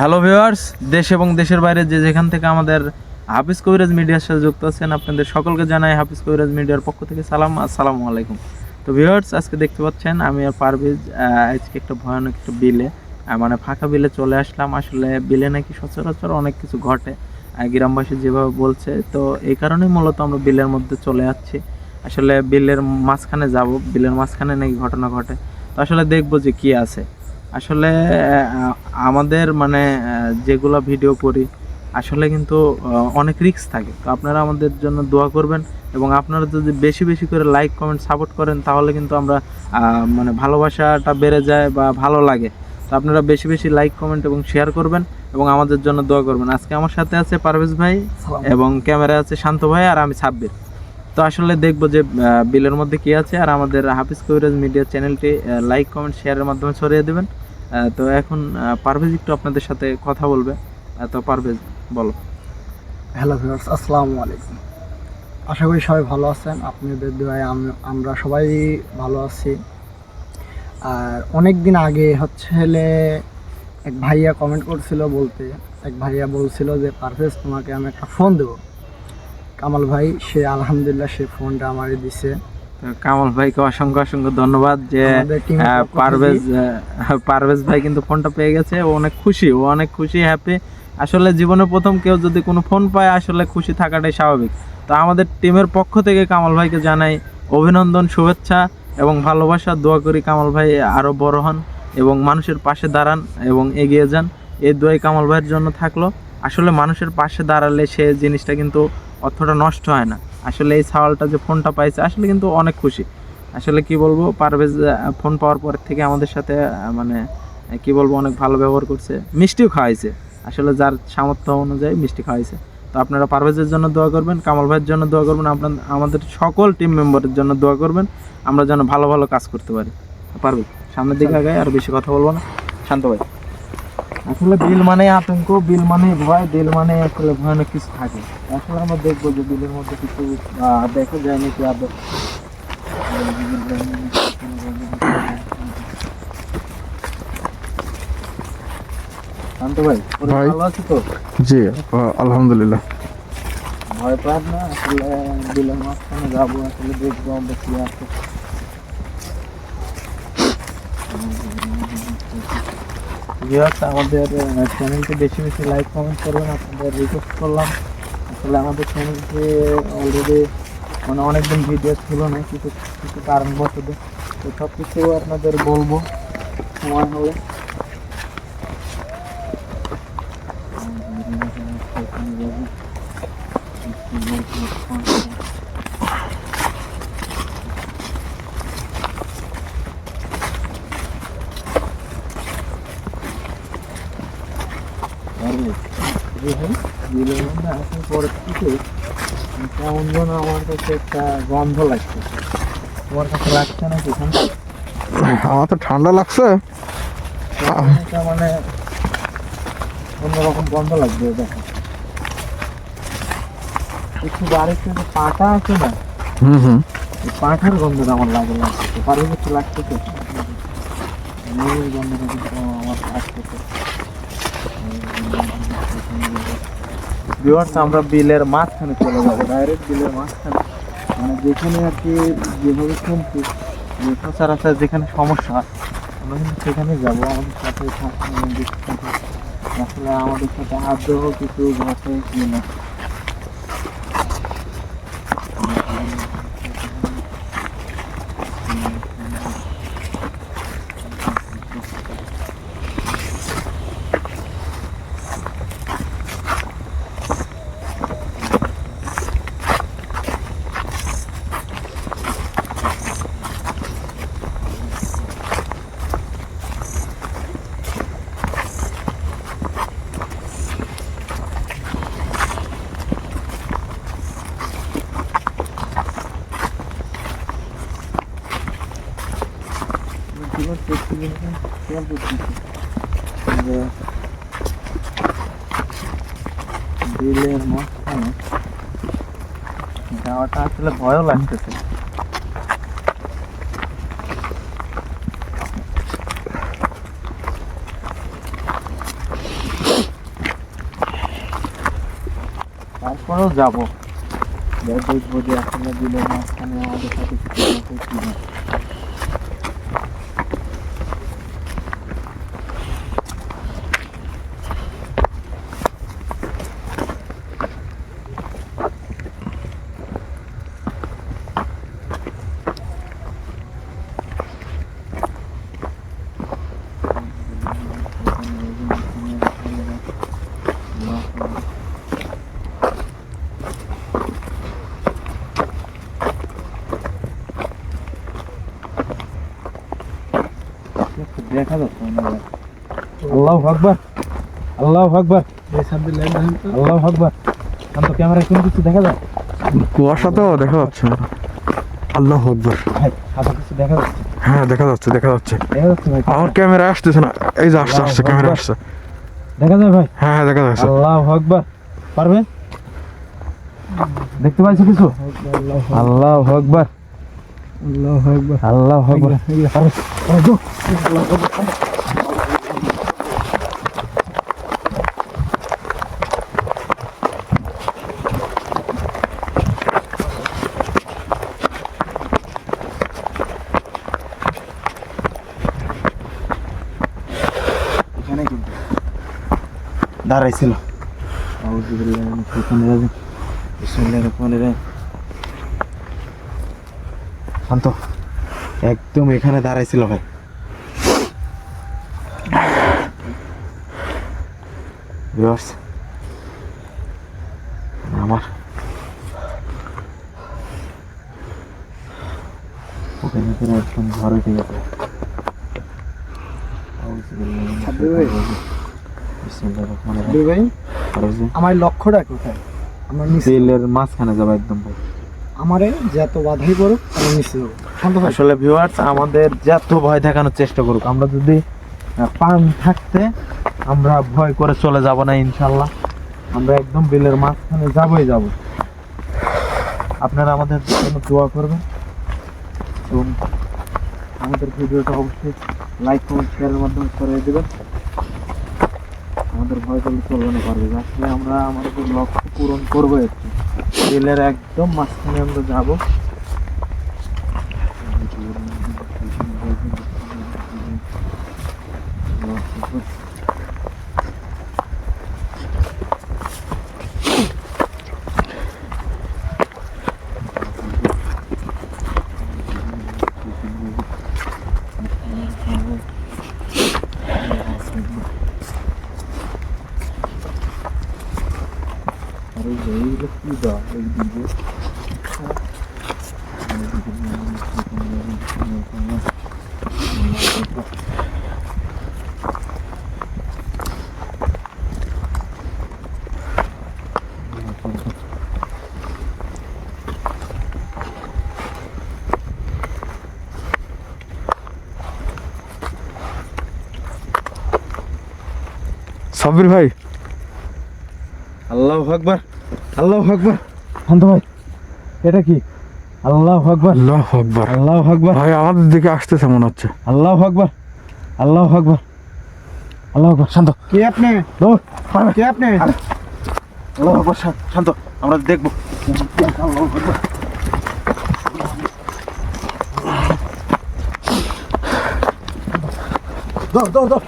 Hello viewers দেশ এবং দেশের বাইরে যে যেখান থেকে আমাদের হাফিজ কবিরাজ মিডিয়ার সাথে যুক্ত আছেন, আপনাদের সকলকে জানাই হাফিজ কবিরাজ মিডিয়ার পক্ষ থেকে সালাম, আসসালামু আলাইকুম। তো ভিউয়ার্স আজকে দেখতে পাচ্ছেন, আমি আর পারভেজ আজকে একটা ভয়ানক একটা বিলে মানে ফাঁকা বিলে চলে আসলাম। আসলে বিলে নাকি সচরাচর অনেক কিছু ঘটে গ্রামবাসী যেভাবে বলছে। তো, এই কারণেই মূলত আমরা বিলের মধ্যে চলে যাচ্ছি আসলে বিলের মাঝখানে যাব, বিলের মাঝখানে নাকি ঘটনা ঘটে। তো, আসলে দেখব যে কি আছে। আসলে আমাদের মানে যেগুলো ভিডিও করি আসলে কিন্তু অনেক রিস্ক থাকে। তো আপনারা আমাদের জন্য দোয়া করবেন এবং আপনারা যদি বেশি বেশি করে লাইক কমেন্ট সাপোর্ট করেন তাহলে কিন্তু আমরা মানে ভালোবাসাটা বেড়ে যায় বা ভালো লাগে। তো আপনারা বেশি বেশি লাইক কমেন্ট এবং শেয়ার করবেন এবং আমাদের জন্য দোয়া করবেন। আজকে আমার সাথে আছে পারভেজ ভাই এবং ক্যামেরা আছে শান্ত ভাই আর আমি সাব্বির। তো আসলে দেখব যে বিলের মধ্যে কি আছে, আর আমাদের হাফিজ কবিরাজ মিডিয়া চ্যানেলটি লাইক কমেন্ট শেয়ারের মাধ্যমে ছড়িয়ে দেবেন। তো এখন পারভেজ একটু আপনাদের সাথে কথা বলবে। তো পারভেজ, বলো। হ্যালো ভিউয়ার্স আসসালামু আলাইকুম। আশা করি সবাই ভালো আছেন। আপনাদের দোয়ায় আমরা সবাই ভালো আছি। আর অনেক দিন আগে হচ্ছে হলে এক ভাইয়া কমেন্ট করছিল বলতে, এক ভাইয়া বলছিল যে, পারভেজ, তোমাকে আমি একটা ফোন দেবো। কামাল ভাই সে আলহামদুলিল্লাহ সে ফোনটা আমারই দিছে। কামাল ভাইকে অসংখ্য অসংখ্য ধন্যবাদ যে পারভেজ পারভেজ ভাই কিন্তু ফোনটা পেয়ে গেছে ও অনেক খুশি ও অনেক খুশি হ্যাপি আসলে জীবনে প্রথম কেউ যদি কোনো ফোন পায় আসলে খুশি থাকাটাই স্বাভাবিক। তো আমাদের টিমের পক্ষ থেকে কামাল ভাইকে জানাই অভিনন্দন শুভেচ্ছা এবং ভালোবাসা। দোয়া করি কামাল ভাই আরও বড় হন এবং মানুষের পাশে দাঁড়ান এবং এগিয়ে যান। এই দোয়াই কামাল ভাইয়ের জন্য থাকল। আসলে মানুষের পাশে দাঁড়ালে সে জিনিসটা কিন্তু অতটা নষ্ট হয় না। আসলে এই সাওয়ালটা যে ফোনটা পাইছে আসলে কিন্তু অনেক খুশি। আসলে কি বলব পারভেজ ফোন পাওয়ার পর থেকে আমাদের সাথে মানে কি বলব অনেক ভালো ব্যবহার করছে। মিষ্টিও খাওয়াইছে। আসলে যার সামর্থ্য অনুযায়ী মিষ্টি খাওয়াইছে। তো আপনারা পারভেজের জন্য দোয়া করবেন কামাল ভাইয়ের জন্য দোয়া করবেন আপনার আমাদের সকল টিম মেম্বারের জন্য দোয়া করবেন। আমরা যেন ভালো ভালো কাজ করতে পারি। পারভেজ সামনের দিকে আগে আর বেশি কথা বলব না। শান্ত ভাই। আসলে বিল মানে আতঙ্ক বিল মানে ভয় বিল মানে আসলে ভয়ানক কিছু থাকে। আসলে আমরা দেখব যে বিলের মধ্যে কিছু দেখা যায় নাকি আদৌ। শান্ত ভাই পুরো ভালো আছো তো? জি আলহামদুলিল্লাহ। ভয় পাস না আসলে বিলের মাঝখানে যাব আসলে দেখব আমরা কি আছে। ভিউয়ার্স আমাদের চ্যানেলটি বেশি বেশি লাইক কমেন্ট করবেন, আপনাদের রিকোয়েস্ট করলাম। আসলে আমাদের চ্যানেলটি অলরেডি মানে অনেকদিন ভিডিও ছিল না, কিছু কিছু কারণবশত। তো সব কিছু আপনাদের বলব সময় হলে। বিলের মধ্যে আসার পরে থেকে কেমন যেন আমার কাছে একটা গন্ধ লাগছে তোমার কাছে লাগছে না কি ঠান্ডা আমার তো ঠান্ডা লাগছে। মানে অন্যরকম গন্ধ লাগবে দেখো একটু বাড়িতে যে পাটা আছে না হুম হুম। পাঠার গন্ধটা আমার লাগে লাগছে পারে কিছু লাগতেছে মূলের গন্ধটা কিন্তু আমার আসতেছে ভিউয়ার্স আমরা বিলের মাঝখানে চলে যাব ডাইরেক্ট বিলের মাঝখানে। মানে যেখানে আর কি যেভাবে শুনছি, যে সচরাচর যেখানে সমস্যা আমরা কিন্তু সেখানে যাব। আমাদের সাথে আসলে আমাদের সাথে আগ্রহ কিছু ঘটে কি বিলের মাঝখানে হ্যাঁ। যাওয়াটা আসলে ভয়ও লাগতেছে। তারপরেও যাব। দেখব যে আসলে বিলের মাঝখানে আমাদের সাথে আল্লাহ আকবার। আল্লাহ আকবার। তো আল্লাহ আকবার। শান্ত ক্যামেরায় কোনো কিছু দেখা যায়? কুয়াশা তো দেখা যাচ্ছে না। আল্লাহ আকবর। কিছু দেখা যাচ্ছে? হ্যাঁ দেখা যাচ্ছে দেখা যাচ্ছে। আমার ক্যামেরা আসতেছে না। এই যে আসছে আসছে ক্যামেরা আসছে। দেখা যায় ভাই? হ্যাঁ হ্যাঁ দেখা যাচ্ছে। আল্লাহ আকবার। পারবে দেখতে পাইছো কিছু? আল্লাহ আকবার। আল্লাহ আকবার। আল্লাহ আকবার। দাঁড়াইছিল। শান্ত একদম এখানে দাঁড়াইছিল ভাই। আমার। ওখানে একদম ঘর উঠে গেছে আউযুবিল্লাহি মিনাশ সাব্বির ভাই। আমার লক্ষ্যটা কোথায়? আমার নিচে। বিলের মাঝখানে যাব একদম ভাই। আমারে যত বাধাই পড়ুক আমি নিচে যাব। আসলে ভিউয়ার্স আমাদের যত ভয় দেখানোর চেষ্টা করুক আমরা যদি পান থাকতে আমরা ভয় করে চলে যাব না ইনশাল্লাহ। আমরা একদম বিলের মাঝখানে যাবই যাব। আপনারা আমাদের জন্য দোয়া করবেন। এবং আমাদের ভিডিওটা অবশ্যই লাইক কমেন্ট শেয়ারের মাধ্যমে করে দেবেন। আমাদের ভয় করলে চলবে না, পারবে। আসলে আমরা আমাদের লক্ষ্য পূরণ করব একটু। রেলের একদম মাঝখানে আমরা যাব। আরে এইগুলো কি দাও এই দিকে সাব্বির ভাই। আল্লাহ আকবার আল্লাহ আকবার। শান্ত ভাই এটা কি? আল্লাহ আকবার। আল্লাহ আকবর। আল্লাহ আকবার। ভাই আমাদের দিকে আসতেছে মনে হচ্ছে। আল্লাহ আকবার আল্লাহ আকবার। আল্লাহ আকবার শান্ত। কে আপনি? লো কে আপনি? আল্লাহ আকবার, শান্ত আমরা দেখব। দাও দাও দাও।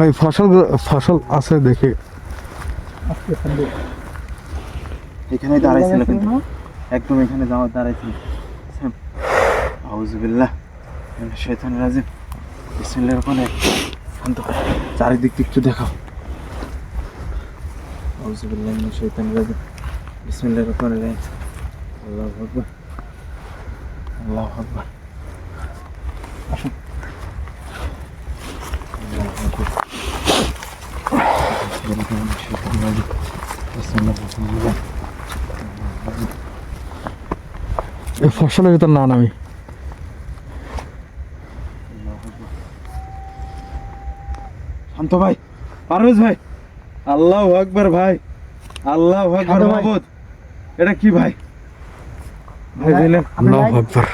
ভাই, ফসল ফসল আছে দেখে। এখানেই দাঁড়াইছিল কিন্তু। একদম এখানে যাওয়ার দাঁড়াইছিল। আউজবিল্লাহ শৈতান রাজিম। বিসমিল্লাহির রহমানির রহিম। শান্ত চারিদিক একটু দেখাও। শাইতানির রাজিম। বিসমিল্লাহির রহমানির রহিম। আল্লাহু আকবার। আল্লাহু আকবার আসুন আল্লাহু আকবার বিসমিল্লাহির এই ফসলের ভিতর না নামি। শান্ত ভাই পারভেজ ভাই। আল্লাহ আকবার ভাই। আল্লাহ আকবার মাহবুদ এটা কি ভাই? ভাই দিলেন আল্লাহ আকবর।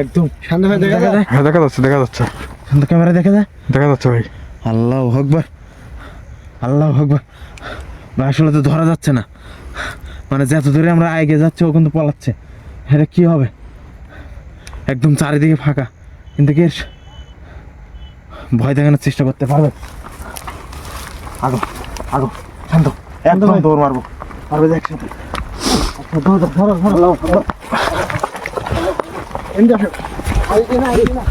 একদম। শান্ত ভাই দেখা যাচ্ছে দেখা যাচ্ছে। শান্ত ক্যামেরা দেখা যায়? দেখা যাচ্ছে ভাই। আল্লাহ আকবার। আল্লাহ ভাই আসলে তো ধরা যাচ্ছে না। মানে যত দূরে আমরা আগে যাচ্ছি ও কিন্তু পলাচ্ছে। এটা কি হবে? একদম চারিদিকে ফাঁকা। কিন্তু কি ভয় দেখানোর চেষ্টা করতে পারবে? আগো আগো শান্ত একদম দৌড় মারবো। পারবে যে একসাথে। ধরো ধরো ধরো। ধরো এমনি আসো আইডি না আইডি না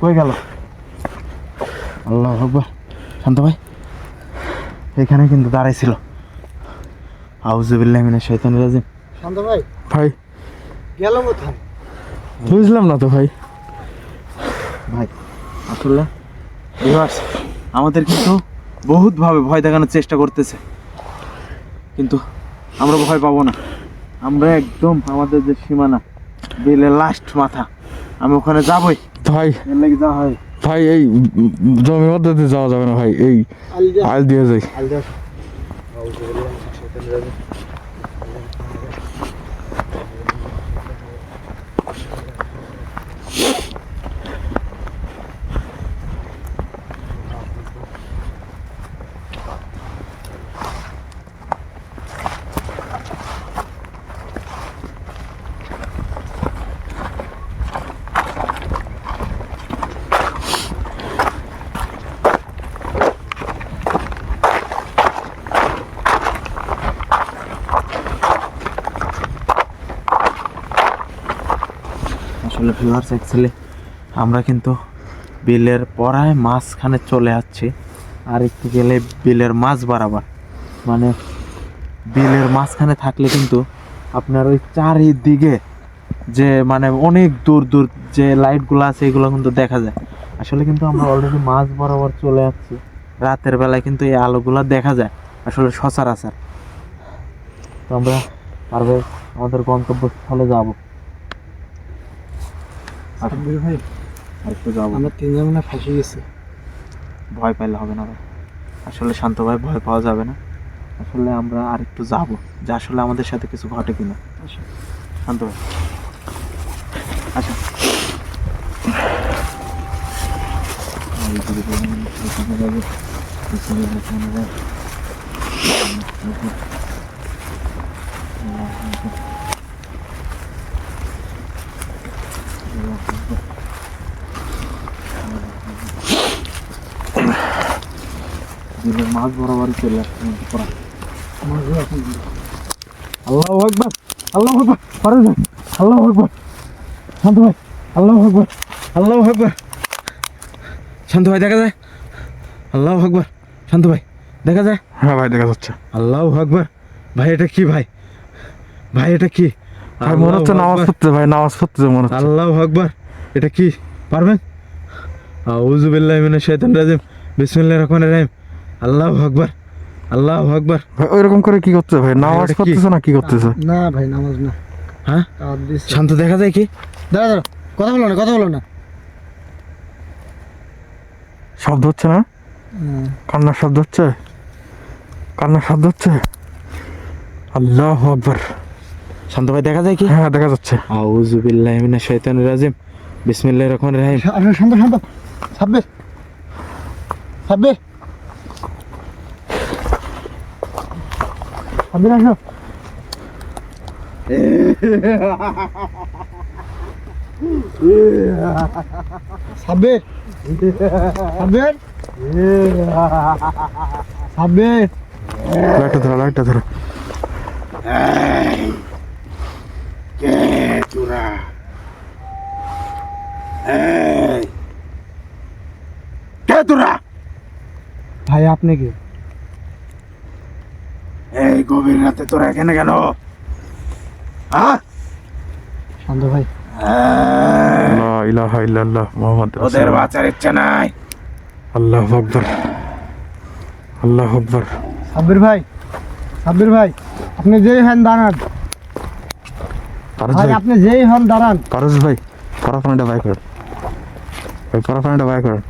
কই গেল? আল্লাহ আকবার। শান্ত ভাই এখানে কিন্তু দাঁড়াইছিল। আউজুবিল্লাহ মিনাশ শাইতানির রাজিম। শান্ত ভাই ভাই। গেল কোথায়? বুঝলাম না তো ভাই। ভাই আসলে ভিউয়ার্স আমাদের কিন্তু বহুতভাবে ভয় দেখানোর চেষ্টা করতেছে। কিন্তু আমরা ভয় পাবো না। আমরা একদম আমাদের যে সীমানা বিলের লাস্ট মাথা। আমি ওখানে যাবই। ভাই হয়। ভাই এই জমির মধ্যে দিয়ে যাওয়া যাবে না ভাই। এই আল দিয়ে যাই। আসলে ভিউয়ার্স অ্যাকচুয়ালি আমরা কিন্তু বিলের পড়ায় মাঝখানে চলে আসছি। আর একটু গেলে বিলের মাছ বরাবর। মানে বিলের মাঝখানে থাকলে কিন্তু আপনার ওই চারিদিকে যে মানে অনেক দূর দূর যে লাইটগুলো আছে, এগুলো কিন্তু দেখা যায়। আসলে কিন্তু আমরা অলরেডি মাছ বরাবর চলে আসছি। রাতের বেলায় কিন্তু এই আলোগুলো দেখা যায়, আসলে সচরাচর। তো আমরা পারবে আমাদের গন্তব্যস্থলে যাব। সাব্বির ভাই। আর একটু যাব আমরা তিনজন হয় ফাঁসে গেছি। ভয় পাইলে হবে না ভাই। আসলে শান্ত ভাই ভয় পাওয়া যাবে না। আসলে আমরা আর একটু যাব যে আসলে আমাদের সাথে কিছু ঘটে কিনা। আচ্ছা। শান্ত ভাই। আচ্ছা। এই দিকে যাবেন, এখানে যাবে, পিছনে যাবে, এখানে যাবে। বিলের মাছ বরাবরই চলে আসছে পড়া। আল্লাহ আকবার আল্লাহ পারে যান আল্লাহ আকবার। শান্ত ভাই আল্লাহ আকবার আল্লাহ আকবার। শান্ত ভাই দেখা যায়? আল্লাহ আকবার। শান্ত ভাই দেখা যায়? হ্যাঁ ভাই দেখা যাচ্ছে। আল্লাহ আকবার। ভাই এটা কি ভাই? ভাই এটা কি? ভাই মনে হচ্ছে নামাজ পড়তে ভাই নামাজ পড়তে মনে হচ্ছে। আল্লাহ আকবার। এটা কি? পারবেন? আউযু বিল্লাহি মিনাশ শাইতানির রাজিম। বিসমিল্লাহির রহমানির রহিম। আল্লাহু আকবার। আল্লাহু আকবার। ভাই ওইরকম করে কি করতে ভাই নামাজ? পড়তেছে না কি করতেছে? না ভাই নামাজ না। হ্যাঁ? শান্ত দেখা যায় কি? দাঁড়া দাঁড়া কথা বলো না কথা বলো না। শব্দ হচ্ছে না? কান্নার শব্দ হচ্ছে? কান্নার শব্দ হচ্ছে? আল্লাহ আকবার। শান্ত ভাই দেখা যায় কি? হ্যাঁ দেখা যাচ্ছে। আউযু বিল্লাহি মিনাশ শাইতানির রাজিম। বিসমিল্লাহির রহমানির রহিম। শা- শান্ত শান্ত। সাব্বির। সাব্বির। সাব্বির আসো। সাব্বির। সাব্বির। সাব্বির। লাইটটা ধরো লাইটটা ধরো। কে তোরা ভাই আপনি কি? এই গভীর রাতে তোরা এখানে কেন? হ্যাঁ শান্ত ভাই। লা ইলাহা ইল্লাল্লাহ মুহাম্মদ ওদের বাঁচার ইচ্ছা নাই। আল্লাহু আকবার। আল্লাহু আকবার। সাব্বির ভাই সাব্বির ভাই আপনি যেই হন দাঁড়ান। ফারুজ ভাই আপনি যেই হন দাঁড়ান। ফারুজ ভাই পরাফানাটা বাই করেন ভাই পরাফানাটা বাই করেন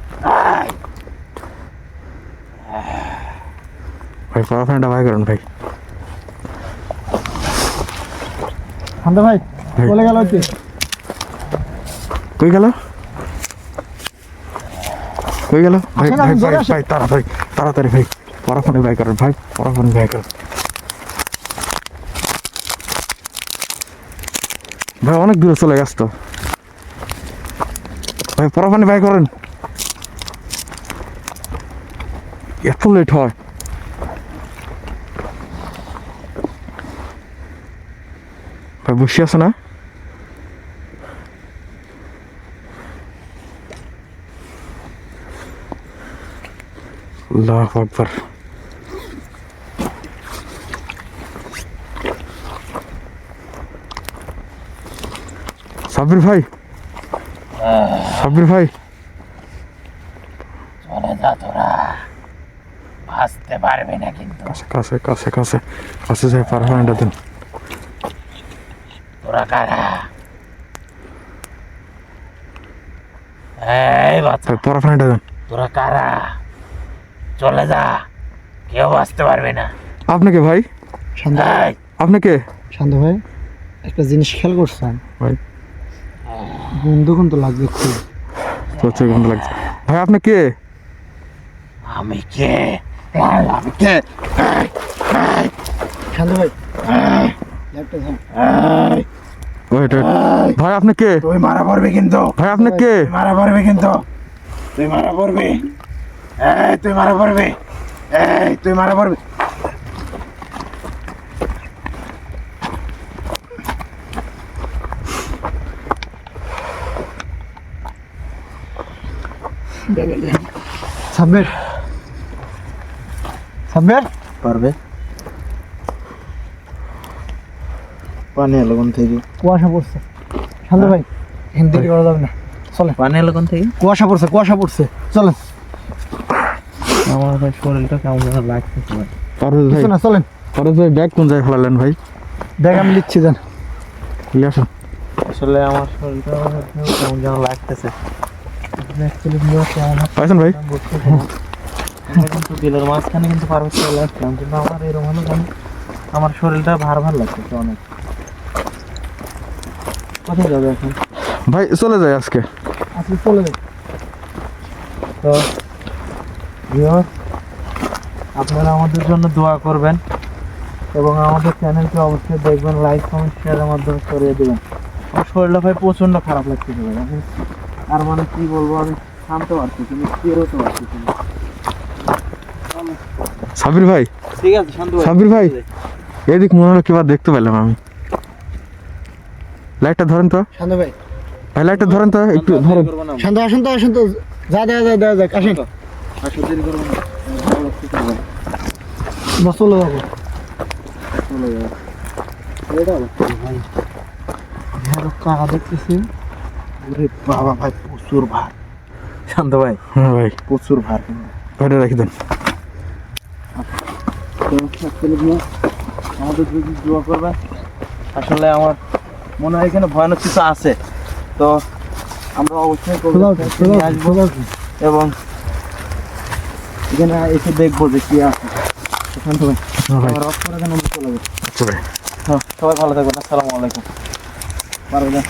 ভাই পরাফানাটা বাই করেন ভাই। হান্দা ভাই চলে গেল হচ্ছে কই গেল? কই গেল? ভাই ভাই ভাই তাড়াতাড়ি ভাই তাড়াতাড়ি ভাই। পরাফানে বাই করেন ভাই পরাফানে বাই করেন। ভাই, অনেক দূরে চলে গেছ তো। ভাই পড়াশোনা ভাই করেন। এত লেট হয়। ভাই, বসে আছে না? আল্লাহ আকবর। সাব্বির ভাই। সাব্বির ভাই। চলে যা তোরা। ভাসতে পারবে না কিন্তু। কাছে কাছে কাছে কাছে কাছে যাই পারফরমেন্টটা দিন। তোরা কারা? এই বাচ্চা। ভাই পারফরমেন্টটা দেন। তোরা কারা? চলে যা। কেউ আসতে পারবে না। আপনাকে ভাই? শান্ত এই, আপনাকে শান্ত ভাই একটা জিনিস খেয়াল করছেন। ভাই। কিন্তু লাগবে খুব। হচ্ছে গন্ধ লাগছে। ভাই আপনি কে? আমি কে? আমি কে? শান্ত ভাই। ভাই। আপনি কে? তুই মারা পড়বি কিন্তু। ভাই আপনি কে? মারা পড়বি কিন্তু। তুই মারা পড়বি। এই তুই মারা পড়বি। এই তুই মারা পড়বি। সাব্বির। সাব্বির? পারবে। পানি এলো কোন থেকে? কুয়াশা পড়ছে। শান্ত ভাই হিন্দি করা যাবে না? চলে পানি এলো কোন থেকে? কুয়াশা পড়ছে কুয়াশা পড়ছে। চলেন। আমার ভাই শরীরটা কেমন যেন লাগতেছে ভাই। পারভেজ ভাই না চলেন। পারভেজ ভাই ব্যাগ কোন জায়গায় ফেলালেন ভাই? ব্যাগ আমি চলে আসুন। আসলে আমার শরীরটা কেমন যেন লাগতেছে। পাইছেন ভাই। কিন্তু বিলের মাঝখানে কিন্তু পারবে চলে আসলাম কিন্তু আমার এরকম হলো কেন? আমার শরীরটা ভার ভার লাগতেছে অনেক। কোথায় যাবে এখন? ভাই চলে যায় আজকে। আজকে চলে যাই। তো আপনারা আমাদের জন্য দোয়া করবেন এবং আমাদের চ্যানেলটি অবশ্যই দেখবেন লাইক কমেন্ট শেয়ারের মাধ্যমে ছড়িয়ে দেবেন। আমার শরীরটা ভাই প্রচণ্ড খারাপ লাগতেছে ভাই। আর মানে কি বলব আমি থামতে পারতেছি না বেরোতে পারতেছি না সাবির ভাই ঠিক আছে শান্ত ভাই সাব্বির ভাই। এদিক মনে হলো কিবার দেখতে পেলাম আমি লাইটটা ধরেন তো শান্ত ভাই ভাই লাইটটা ধরেন তো একটু ধরেন শান্ত আসেন তো আসেন তো যা দেখা যায় দেখা যাক আসেন আসো দেরি করব না ভাই। বাস চলে যাব চলে যাবে এটা ভাই হ্যাঁ টাকা দেখতেছি ওরে বাবা ভাই প্রচুর ভার। শান্ত ভাই। হ্যাঁ ভাই। প্রচুর ভার কিন্তু। রেখে দেন। আমাদের যদি দোয়া করবে আসলে আমার মনে হয় এখানে ভয়ানক কিছু আছে। তো আমরা অবশ্যই আসব এবং এখানে এসে দেখব যে কি আছে। শান্ত ভাই হ্যাঁ করে দেন চলে যাব। আচ্ছা হ্যাঁ সবাই ভালো থাকবেন আসসালামু আলাইকুম। পারবে